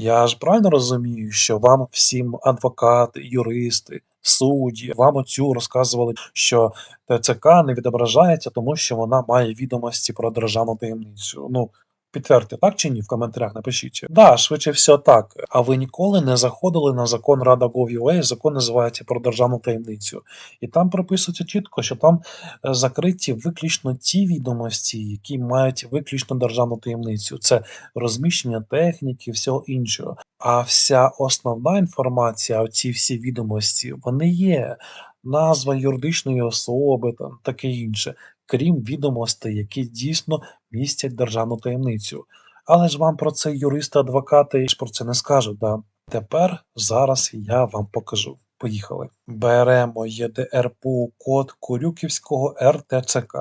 Я ж правильно розумію, що вам всім адвокати, юристи, судді, вам оцю розказували, що ТЦК не відображається, тому що вона має відомості про державну таємницю. Ну, підтвердьте, так чи ні? В коментарях напишіть. Да, швидше все так. А ви ніколи не заходили на закон Рада Gov.ua, закон називається про державну таємницю. І там прописується чітко, що там е, закриті виключно ті відомості, які мають виключно державну таємницю. Це розміщення техніки, всього іншого. А вся основна інформація, оці всі відомості, вони є. Назва юридичної особи, там таке інше, крім відомостей, які дійсно містять державну таємницю. Але ж вам про це юристи, адвокати ж про це не скажуть. Да? Тепер зараз я вам покажу. Поїхали. Беремо ЄДРПУ код Корюківського РТЦК.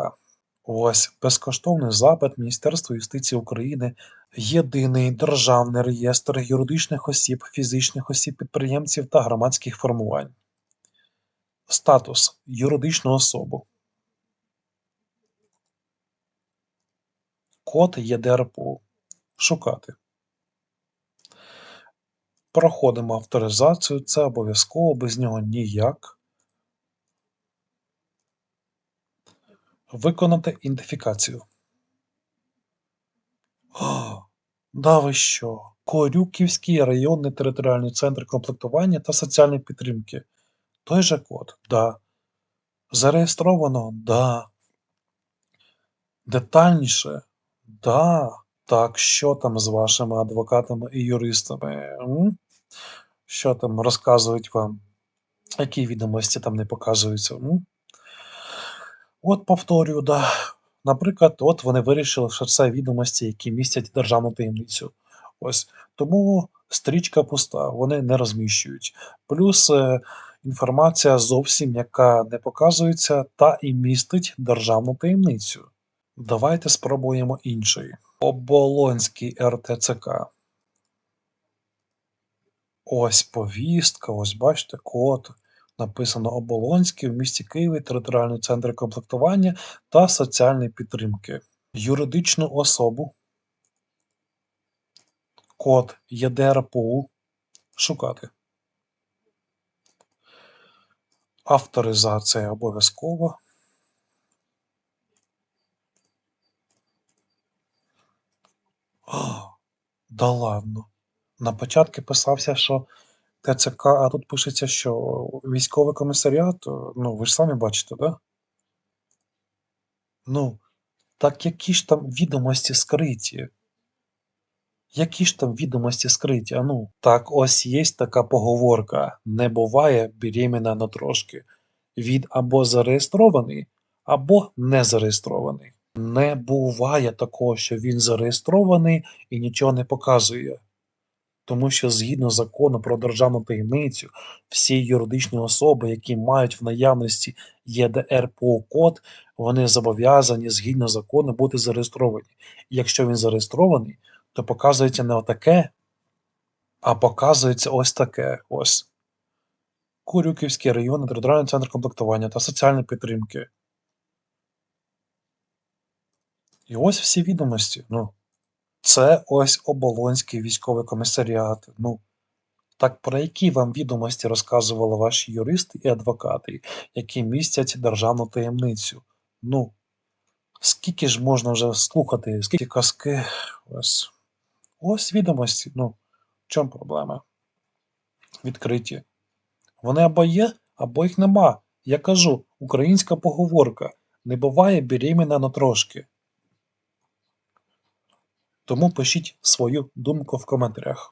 Ось безкоштовний запит Міністерства юстиції України. Єдиний державний реєстр юридичних осіб, фізичних осіб, підприємців та громадських формувань. Статус юридичну особу. Код ЄДРПУ. Шукати. Проходимо авторизацію. Це обов'язково, без нього ніяк. Виконати ідентифікацію. Да ви що? Корюківський районний територіальний центр комплектування та соціальної підтримки. Той же код, да. Зареєстровано, да. Детальніше, да. Так, що там з вашими адвокатами і юристами? Що там розказують вам? Які відомості там не показуються? От повторюю, да. Наприклад, от вони вирішили, що це відомості, які містять державну таємницю. Ось тому стрічка пуста, вони не розміщують. Плюс е, інформація зовсім, яка не показується, та і містить державну таємницю. Давайте спробуємо інший. Оболонський РТЦК. Ось повістка, ось бачите, код. Написано Оболонський в місті Києві, територіальний центр комплектування та соціальної підтримки. Юридичну особу. Код ЄДРПУ. Шукати. Авторизація обов'язкова. Да ладно. На початку писався, що ТЦК, а тут пишеться, що військовий комісаріат, ну ви ж самі бачите, да? Ну, так які ж там відомості скриті? Які ж там відомості скриті? А ну, так ось є така поговорка: не буває беременна на трошки. Від або зареєстрований, або не зареєстрований. Не буває такого, що він зареєстрований і нічого не показує. Тому що згідно закону про державну таємницю, всі юридичні особи, які мають в наявності ЄДРПО код, вони зобов'язані згідно закону бути зареєстровані. І якщо він зареєстрований, то показується не отаке, а показується ось таке. Ось. Курюківський районний територіальний центр комплектування та соціальної підтримки. І ось всі відомості. Ну, це ось Оболонський військовий комісаріат. Ну, так про які вам відомості розказували ваші юристи і адвокати, які містять державну таємницю? Ну, скільки ж можна вже слухати, скільки казки? Ось. Ось відомості. Ну, в чому проблема? Відкриті. Вони або є, або їх нема. Я кажу, українська поговорка не буває беременна на трошки. Тому пишіть свою думку в коментарях.